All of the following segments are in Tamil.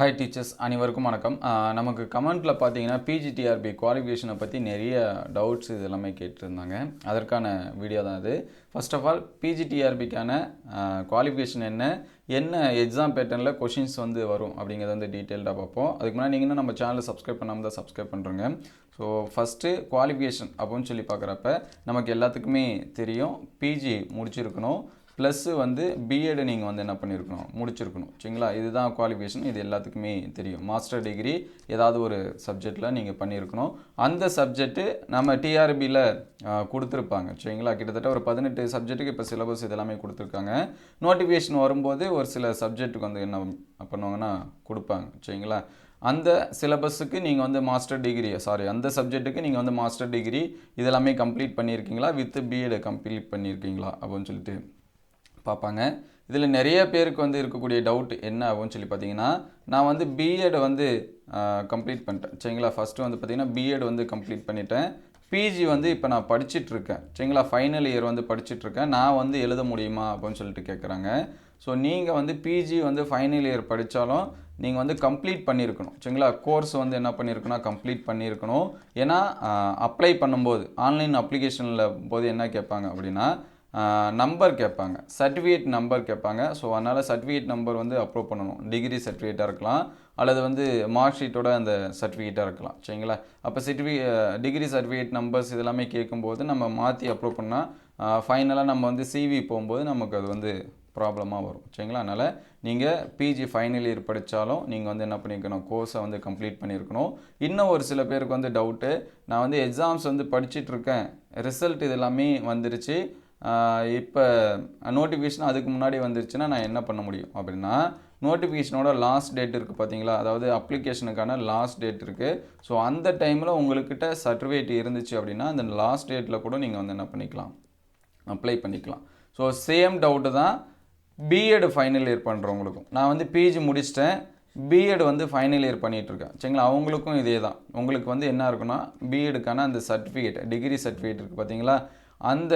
ஹாய் டீச்சர்ஸ் அனைவருக்கும் வணக்கம். நமக்கு கமெண்ட்டில் பார்த்தீங்கன்னா பிஜிடிஆர்பி குவாலிஃபிகேஷனை பற்றி நிறைய டவுட்ஸ் இது எல்லாமே கேட்டிருந்தாங்க. அதற்கான வீடியோ தான் அது ஃபர்ஸ்ட் ஆஃப் ஆல் பிஜிடிஆர்பிக்கான குவாலிஃபிகேஷன் என்ன? என்ன எக்ஸாம் பேட்டர்னில் கொஷின்ஸ் வந்து வரும் அப்படிங்கிறத வந்து டீட்டெயில்டாக பார்ப்போம். அதுக்கு முன்னாடி நீங்கள் நம்ம சேனலை சப்ஸ்கிரைப் பண்ணாமல் தான் சப்ஸ்கிரைப் பண்ணுறோங்க ஸோ ஃபஸ்ட்டு குவாலிஃபிகேஷன் அப்படின்னு சொல்லி பார்க்குறப்ப நமக்கு எல்லாத்துக்குமே தெரியும். பிஜி முடிச்சிருக்கணும். ப்ளஸ்ஸு வந்து பிஎட் நீங்கள் வந்து என்ன பண்ணியிருக்கணும் முடிச்சிருக்கணும். சரிங்களா? இதுதான் குவாலிஃபிகேஷன் இது எல்லாத்துக்குமே தெரியும். மாஸ்டர் டிகிரி ஏதாவது ஒரு சப்ஜெக்டில் நீங்கள் பண்ணியிருக்கணும் அந்த சப்ஜெக்ட்டு நம்ம டிஆர்பியில் கொடுத்துருப்பாங்க. சரிங்களா? கிட்டத்தட்ட ஒரு பதினெட்டு சப்ஜெக்ட்டுக்கு இப்போ சிலபஸ் இதெல்லாமே கொடுத்துருக்காங்க. நோட்டிஃபிகேஷன் வரும்போது ஒரு சில சப்ஜெக்ட்டுக்கு வந்து என்ன பண்ணுவாங்கன்னா கொடுப்பாங்க. சரிங்களா? அந்த சிலபஸுக்கு நீங்கள் வந்து மாஸ்டர் டிகிரி சாரி அந்த சப்ஜெக்ட்டுக்கு நீங்கள் வந்து மாஸ்டர் டிகிரி இதெல்லாமே கம்ப்ளீட் பண்ணியிருக்கீங்களா வித் பிஎட் கம்ப்ளீட் பண்ணியிருக்கீங்களா அப்படின்னு சொல்லிட்டு பார்ப்பாங்க. இதில் நிறைய பேருக்கு வந்து இருக்கக்கூடிய டவுட் என்ன அப்படின்னு சொல்லி பார்த்தீங்கன்னா நான் வந்து பிஎட் வந்து கம்ப்ளீட் பண்ணிட்டேன். சரிங்களா? ஃபஸ்ட்டு வந்து பார்த்தீங்கன்னா பிஎட் வந்து கம்ப்ளீட் பண்ணிட்டேன். பிஜி வந்து இப்போ நான் படிச்சுட்ருக்கேன். சரிங்களா? ஃபைனல் இயர் வந்து படிச்சுட்ருக்கேன். நான் வந்து எழுத முடியுமா அப்படின்னு சொல்லிட்டு கேட்குறாங்க ஸோ நீங்கள் வந்து பிஜி வந்து ஃபைனல் இயர் படித்தாலும் நீங்கள் வந்து கம்ப்ளீட் பண்ணியிருக்கணும். சரிங்களா? கோர்ஸ் வந்து என்ன பண்ணியிருக்கணும்? கம்ப்ளீட் பண்ணியிருக்கணும். ஏன்னா அப்ளை பண்ணும்போது ஆன்லைன் அப்ளிகேஷனில் போது என்ன கேட்பாங்க அப்படின்னா நம்பர் கேட்பாங்க. சர்டிஃபிகேட் நம்பர் கேட்பாங்க. ஸோ அதனால் சர்டிஃபிகேட் நம்பர் வந்து அப்ரூவ் பண்ணணும். டிகிரி சர்டிஃபிகேட்டாக இருக்கலாம். அல்லது வந்து மார்க் ஷீட்டோட அந்த சர்டிஃபிகேட்டாக இருக்கலாம். சரிங்களா? அப்போ சர்டிஃபி டிகிரி சர்டிஃபிகேட் நம்பர்ஸ் இதெல்லாமே கேட்கும்போது நம்ம மாற்றி அப்ரூவ் பண்ணால் ஃபைனலாக நம்ம வந்து சிவி போகும்போது நமக்கு அது வந்து ப்ராப்ளமாக வரும். சரிங்களா? அதனால் நீங்கள் பிஜி ஃபைனல் இயர் படித்தாலும் நீங்கள் வந்து என்ன பண்ணியிருக்கணும் கோர்ஸை வந்து கம்ப்ளீட் பண்ணியிருக்கணும் இன்னும் ஒரு சில பேருக்கு வந்து டவுட்டு நான் வந்து எக்ஸாம்ஸ் வந்து படிச்சுட்ருக்கேன் ரிசல்ட் இது எல்லாமே வந்துருச்சு. இப்போ நோட்டிஃபிகேஷன் அதுக்கு முன்னாடி வந்துருச்சுன்னா நான் என்ன பண்ண முடியும்? அப்படின்னா நோட்டிஃபிகேஷனோட லாஸ்ட் டேட் இருக்குது பார்த்தீங்களா அதாவது அப்ளிகேஷனுக்கான லாஸ்ட் டேட் இருக்குது ஸோ அந்த டைமில் உங்கள்கிட்ட சர்டிஃபிகேட் இருந்துச்சு அப்படின்னா அந்த லாஸ்ட் டேட்டில் கூட நீங்கள் வந்து என்ன பண்ணிக்கலாம்? அப்ளை பண்ணிக்கலாம். ஸோ சேம் டவுட்டு தான் பிஎட் ஃபைனல் இயர் பண்ணுறவங்களுக்கும் நான் வந்து பிஜி முடிச்சிட்டேன். பிஎட் வந்து ஃபைனல் இயர் பண்ணிகிட்ருக்கேன் சரிங்களா? அவங்களுக்கும் இதே தான். உங்களுக்கு வந்து என்ன இருக்குன்னா பிஎடுக்கான அந்த சர்டிஃபிகேட் டிகிரி சர்டிஃபிகேட் இருக்குது பார்த்தீங்களா அந்த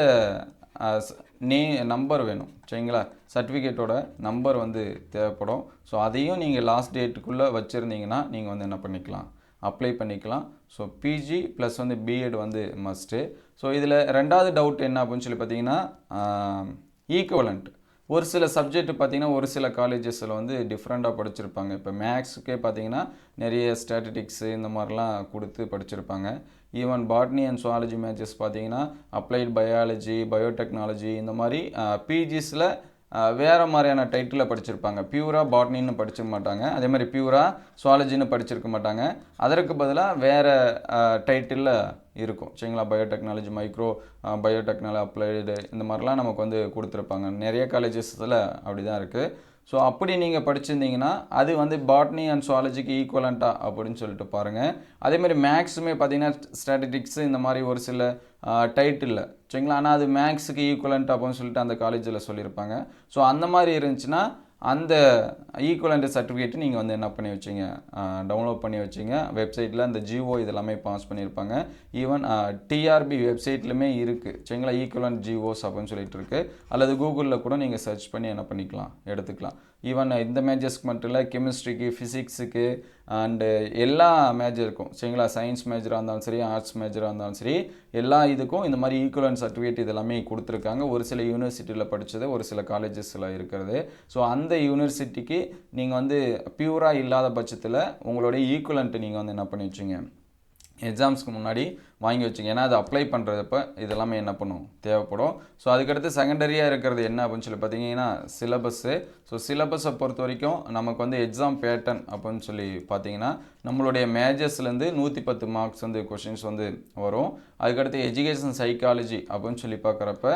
நே நம்பர் வேணும் சரிங்களா? சர்டிஃபிகேட்டோட நம்பர் வந்து தேவைப்படும். ஸோ அதையும் நீங்கள் லாஸ்ட் டேட்டுக்குள்ளே வச்சுருந்தீங்கன்னா நீங்கள் வந்து என்ன பண்ணிக்கலாம்? அப்ளை பண்ணிக்கலாம். ஸோ பிஜி ப்ளஸ் வந்து பிஎட் வந்து மஸ்ட்டு ஸோ இதில் ரெண்டாவது டவுட் என்ன அப்படின்னு சொல்லி பார்த்தீங்கன்னா ஈக்குவலண்ட் ஒரு சில சப்ஜெக்ட் பார்த்தீங்கன்னா ஒரு சில காலேஜஸில் வந்து டிஃப்ரெண்ட்டாக படிச்சிருப்பாங்க. இப்போ மேக்ஸுக்கே பார்த்தீங்கன்னா நிறைய ஸ்டாட்டிட்டிக்ஸு இந்த மாதிரிலாம் கொடுத்து படிச்சிருப்பாங்க. Even botany and zoology matches பார்த்தீங்கன்னா அப்ளைட் பயாலஜி பயோடெக்னாலஜி இந்த மாதிரி பிஜிஸில் வேறு மாதிரியான டைட்டிலில் படிச்சிருப்பாங்க. பியூராக பாட்னின்னு படிச்சிருக்க மாட்டாங்க. அதே மாதிரி பியூராக சுவாலஜின்னு படிச்சிருக்க மாட்டாங்க. அதற்கு பதிலாக வேறு டைட்டிலில் இருக்கும். சரிங்களா? பயோடெக்னாலஜி மைக்ரோ பயோடெக்னாலஜி அப்ளைடு இந்த மாதிரிலாம் நமக்கு வந்து கொடுத்துருப்பாங்க. நிறைய காலேஜஸில் அப்படி தான் இருக்குது ஸோ அப்படி நீங்கள் படிச்சிருந்தீங்கன்னா அது வந்து பாட்னி அண்ட் சுவாலஜிக்கு ஈக்குவலண்ட்டா அப்படின்னு சொல்லிட்டு பாருங்கள் அதேமாதிரி மேக்ஸுமே பார்த்தீங்கன்னா ஸ்டாட்டிட்டிக்ஸு இந்த மாதிரி ஒரு சில டைட்டில் சரிங்களா? ஆனால் அது மேக்ஸுக்கு ஈக்குவலண்ட் அப்படின்னு சொல்லிட்டு அந்த காலேஜில் சொல்லியிருப்பாங்க. ஸோ அந்த மாதிரி இருந்துச்சுன்னா அந்த ஈக்குவலண்ட் சர்டிஃபிகேட்டு நீங்கள் வந்து என்ன பண்ணி வச்சிங்க? டவுன்லோட் பண்ணி வச்சிங்க. வெப்சைட்டில் அந்த ஜிஓ இதெல்லாமே பாஸ் பண்ணியிருப்பாங்க. ஈவன் டிஆர்பி வெப்சைட்லையுமே இருக்குது சரிங்களா? ஈக்குவலண்ட் ஜிஓஸ் அப்படின்னு சொல்லிட்டு இருக்கு. அல்லது கூகுளில் கூட நீங்கள் சர்ச் பண்ணி என்ன பண்ணிக்கலாம்? எடுத்துக்கலாம். ஈவன் இந்த மேஜர்ஸ்க்கு மட்டும் இல்லை கெமிஸ்ட்ரிக்கு ஃபிசிக்ஸுக்கு அண்டு எல்லா மேஜருக்கும் சரிங்களா? சயின்ஸ் மேஜராக இருந்தாலும் சரி ஆர்ட்ஸ் மேஜராக இருந்தாலும் சரி எல்லா இதுக்கும் இந்த மாதிரி ஈக்குவலன் சர்டிஃபிகேட் இதெல்லாமே கொடுத்துருக்காங்க. ஒரு சில யூனிவர்சிட்டியில் படித்தது ஒரு சில காலேஜஸில் இருக்கிறது. ஸோ அந்த யூனிவர்சிட்டிக்கு நீங்கள் வந்து பியூராக இல்லாத பட்சத்தில் உங்களுடைய ஈக்குவலண்ட்டு நீங்கள் வந்து என்ன பண்ணி வச்சிங்க? எக்ஸாம்ஸ்க்கு முன்னாடி வாங்கி வச்சுங்க. ஏன்னா அது அப்ளை பண்ணுறதப்ப இதெல்லாமே என்ன பண்ணும்? தேவைப்படும். ஸோ அதுக்கடுத்து செகண்டரியாக இருக்கிறது என்ன அப்படின்னு சொல்லி பார்த்தீங்கன்னா சிலபஸ்ஸு ஸோ சிலபஸை பொறுத்த வரைக்கும் நமக்கு வந்து எக்ஸாம் பேட்டர்ன் அப்படின்னு சொல்லி பார்த்தீங்கன்னா நம்மளுடைய மேஜர்ஸ்லேருந்து நூற்றி பத்து மார்க்ஸ் வந்து கொஷின்ஸ் வந்து வரும். அதுக்கடுத்து எஜுகேஷன் சைக்காலஜி அப்படின்னு சொல்லி பார்க்குறப்ப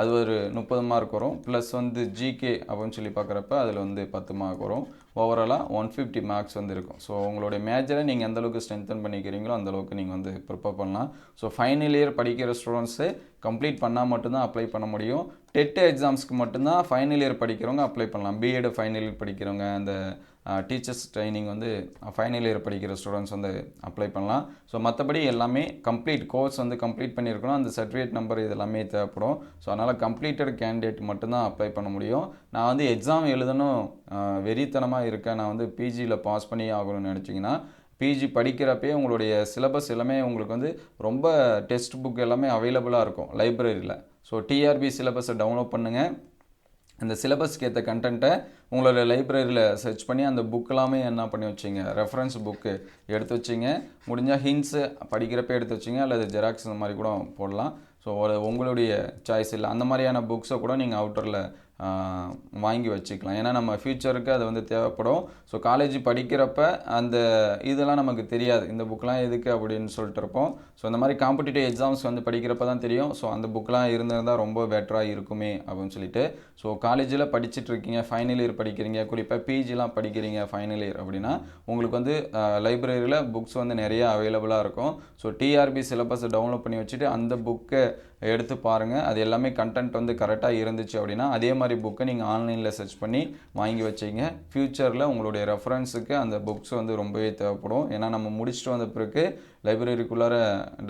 அது ஒரு முப்பது மார்க் வரும். ப்ளஸ் வந்து ஜிகே அப்படின்னு சொல்லி பார்க்குறப்ப அதில் வந்து பத்து மார்க் வரும். ஓவராலாக ஒன் ஃபிஃப்டி மார்க்ஸ் வந்து இருக்கும். ஸோ உங்களுடைய மேஜரை நீங்கள் எந்தளவுக்கு ஸ்ட்ரென்தன் பண்ணிக்கிறீங்களோ அந்தளவுக்கு நீங்கள் வந்து ப்ரிப்பேர் பண்ணலாம். ஸோ ஃபைனல் இயர் படிக்கிற ஸ்டூடெண்ட்ஸு கம்ப்ளீட் பண்ணால் மட்டும்தான் அப்ளை பண்ண முடியும். டெட்டு எக்ஸாம்ஸ்க்கு மட்டும்தான் ஃபைனல் இயர் படிக்கிறவங்க அப்ளை பண்ணலாம். பிஎட் ஃபைனல் இயர் படிக்கிறவங்க அந்த டீச்சர்ஸ் ட்ரைனிங் வந்து ஃபைனல் இயர் படிக்கிற ஸ்டூடெண்ட்ஸ் வந்து அப்ளை பண்ணலாம். ஸோ மற்றபடி எல்லாமே கம்ப்ளீட் கோர்ஸ் வந்து கம்ப்ளீட் பண்ணியிருக்கணும். அந்த சர்டிஃபிகேட் நம்பர் இது எல்லாமே தேவைப்படும். ஸோ அதனால் கம்ப்ளீட்டட் கேண்டிடேட் மட்டும்தான் அப்ளை பண்ண முடியும். நான் வந்து எக்ஸாம் எழுதணும் வெறித்தனமாக இருக்கேன். நான் வந்து பிஜியில் பாஸ் பண்ணி ஆகணும்னு நினச்சிங்கன்னா பிஜி படிக்கிறப்பே உங்களுடைய சிலபஸ் எல்லாமே உங்களுக்கு வந்து ரொம்ப டெக்ஸ்ட் புக் எல்லாமே அவைலபிளாக இருக்கும் லைப்ரரியில் ஸோ டிஆர்பி சிலபஸை டவுன்லோட் பண்ணுங்கள் அந்த சிலபஸ்க்கு ஏற்ற கண்டென்ட்டை உங்களோட லைப்ரரியில் சர்ச் பண்ணி அந்த புக்கெல்லாமே என்ன பண்ணி வச்சிங்க ரெஃபரன்ஸ் புக்கு எடுத்து வச்சிங்க. முடிஞ்சால் ஹின்ஸு படிக்கிறப்ப எடுத்து வச்சிங்க அல்லது ஜெராக்ஸ் இந்த மாதிரி கூட போடலாம். ஸோ உங்களுடைய சாய்ஸ் இல்லை. அந்த மாதிரியான புக்ஸை கூட நீங்கள் அவுட்டரில் வாங்கி வச்சுக்கலாம். ஏன்னா நம்ம ஃப்யூச்சருக்கு அது வந்து தேவைப்படும். ஸோ காலேஜ் படிக்கிறப்ப அந்த இதெல்லாம் நமக்கு தெரியாது. இந்த புக்கெலாம் எதுக்கு அப்படின்னு சொல்லிட்டு இருப்போம். ஸோ இந்த மாதிரி காம்படிட்டிவ் எக்ஸாம்ஸ் வந்து படிக்கிறப்ப தான் தெரியும். ஸோ அந்த புக்கெலாம் இருந்திருந்தால் ரொம்ப பெட்டராக இருக்குமே அப்படின்னு சொல்லிட்டு. ஸோ காலேஜில் படிச்சுட்டு இருக்கீங்க ஃபைனல் இயர் படிக்கிறீங்க குறிப்பாக பிஜிலாம் படிக்கிறீங்க ஃபைனல் இயர் அப்படின்னா உங்களுக்கு வந்து லைப்ரரியில் புக்ஸ் வந்து நிறையா அவைலபிளாக இருக்கும். ஸோ டிஆர்பி சிலபஸை டவுன்லோட் பண்ணி வச்சுட்டு அந்த புக்கை எடுத்து பாருங்கள் அது எல்லாமே கண்டென்ட் வந்து கரெக்டாக இருந்துச்சு அப்படின்னா அதே மாதிரி புக்கை நீங்கள் ஆன்லைனில் சர்ச் பண்ணி வாங்கி வச்சிங்க. ஃப்யூச்சரில் உங்களுடைய ரெஃபரன்ஸுக்கு அந்த புக்ஸ் வந்து ரொம்பவே தேவைப்படும். ஏன்னா நம்ம முடிச்சுட்டு வந்த பிறகு லைப்ரரிக்குள்ளார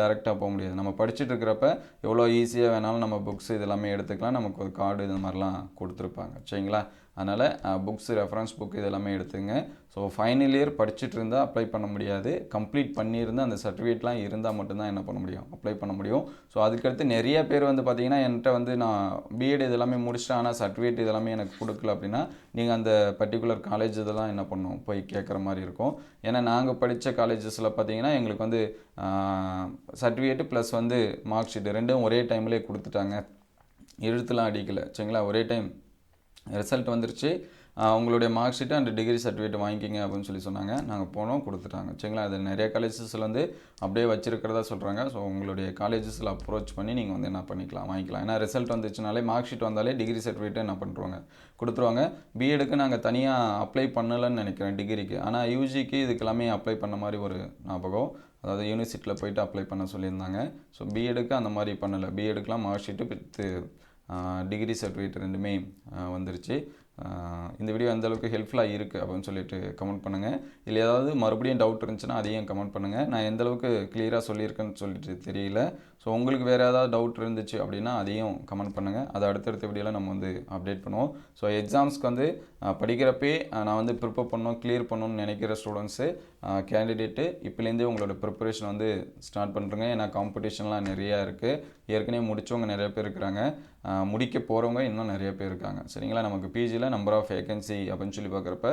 டைரெக்டாக போக முடியாது. நம்ம படிச்சுட்டு இருக்கிறப்ப எவ்வளோ ஈஸியாக வேணாலும் நம்ம புக்ஸ் இது எல்லாமே எடுத்துக்கலாம். நமக்கு ஒரு கார்டு இது மாதிரிலாம் கொடுத்துருப்பாங்க. சரிங்களா? அதனால் புக்ஸ் ரெஃபரன்ஸ் புக் இது எல்லாமே எடுத்துங்க. ஸோ ஃபைனல் இயர் படிச்சுட்டு இருந்தால் அப்ளை பண்ண முடியாது. கம்ப்ளீட் பண்ணியிருந்தால் அந்த சர்டிஃபிகேட்லாம் இருந்தால் மட்டும்தான் என்ன பண்ண முடியும்? அப்ளை பண்ண முடியும். ஸோ அதுக்கடுத்து நிறைய பேர் வந்து பார்த்தீங்கன்னா என்கிட்ட வந்து நான் பிஎட் இதெல்லாமே முடிச்சிட்டேன். ஆனால் சர்டிஃபிகேட் இதெல்லாமே எனக்கு கொடுக்கல அப்படின்னா நீங்கள் அந்த பர்டிகுலர் காலேஜ் இதெல்லாம் என்ன பண்ணும்? போய் கேட்குற மாதிரி இருக்கும். ஏன்னா நாங்கள் படித்த காலேஜஸில் பார்த்தீங்கன்னா எங்களுக்கு வந்து சர்டிஃபிகேட்டு ப்ளஸ் வந்து மார்க் ஷீட்டு ரெண்டும் ஒரே டைம்லேயே கொடுத்துட்டாங்க. எழுத்துலாம் அடிக்கலை. சரிங்களா? ஒரே டைம் ரிசல்ட் வந்துருச்சு. அவங்களுடைய உங்களுடைய mark sheet and degree certificate வாங்கிக்கிங்க அப்படின்னு சொல்லி சொன்னாங்க. நாங்கள் போனோம் கொடுத்துட்டாங்க. சரிங்களா? அது நிறைய காலேஜஸில் வந்து அப்படியே வச்சுருக்கிறதா சொல்கிறாங்க ஸோ உங்களுடைய காலேஜஸில் அப்ரோச் பண்ணி நீங்கள் வந்து என்ன பண்ணிக்கலாம்? வாங்கிக்கலாம். ஏன்னா ரிசல்ட் வந்துச்சுனாலே மார்க் ஷீட் வந்தாலே டிகிரி சர்டிஃபிகேட் என்ன பண்ணுறாங்க கொடுத்துருவாங்க. பிஎடுக்கு நாங்கள் தனியாக அப்ளை பண்ணலைன்னு நினைக்கிறேன் டிகிரிக்கு ஆனால் யூஜிக்கு இதுக்கு எல்லாமே அப்ளை பண்ண மாதிரி ஒரு ஞாபகம். அதாவது யூனிவர்சிட்டியில் போயிட்டு அப்ளை பண்ண சொல்லியிருந்தாங்க. ஸோ பிஎடுக்கு அந்த மாதிரி பண்ணலை. பிஎடுக்கெலாம் mark sheet with degree certificate ரெண்டுமே வந்துருச்சு. இந்த வீடியோ எந்த அளவுக்கு ஹெல்ப்ஃபுல்லாக இருக்குது அப்படின்னு சொல்லிட்டு கமெண்ட் பண்ணுங்கள் இல்லை ஏதாவது மறுபடியும் டவுட் இருந்துச்சுன்னா அதையும் கமெண்ட் பண்ணுங்கள் நான் எந்த அளவுக்கு கிளியராக சொல்லியிருக்கேன்னு சொல்லிட்டு தெரியல. ஸோ உங்களுக்கு வேறு ஏதாவது டவுட் இருந்துச்சு அப்படின்னா அதையும் கமெண்ட் பண்ணுங்கள் அதை அடுத்தடுத்த வீடியோவில் நம்ம வந்து அப்டேட் பண்ணுவோம். ஸோ எக்ஸாம்ஸ்க்கு வந்து படிக்கிறப்பே நான் வந்து ப்ரிப்பேர் பண்ணணும் கிளியர் பண்ணணும்னு நினைக்கிற ஸ்டூடெண்ட்ஸு கேண்டிடேட்டு இப்போலேருந்தே உங்களோட ப்ரிப்பரேஷன் வந்து ஸ்டார்ட் பண்ணுறேங்க ஏன்னா காம்படிஷன்லாம் நிறையா இருக்குது ஏற்கனவே முடித்தவங்க நிறைய பேர் இருக்கிறாங்க. முடிக்க போகிறவங்க இன்னும் நிறைய பேர் இருக்காங்க. சரிங்களா? நமக்கு பிஜியில் நம்பர் ஆஃப் வேகன்சி அப்படின்னு சொல்லி பார்க்குறப்ப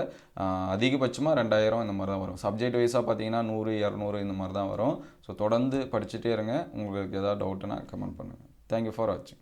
அதிகபட்சமாக ரெண்டாயிரம் இந்த மாதிரி தான் வரும். சப்ஜெக்ட் வைஸாக பார்த்தீங்கன்னா நூறு இரநூறு இந்த மாதிரி தான் வரும். ஸோ தொடர்ந்து படிச்சுட்டே இருங்க. உங்களுக்கு எதாவது டவுட்டுன்னா கமெண்ட் பண்ணுங்கள் தேங்க்யூ ஃபார் வாட்சிங்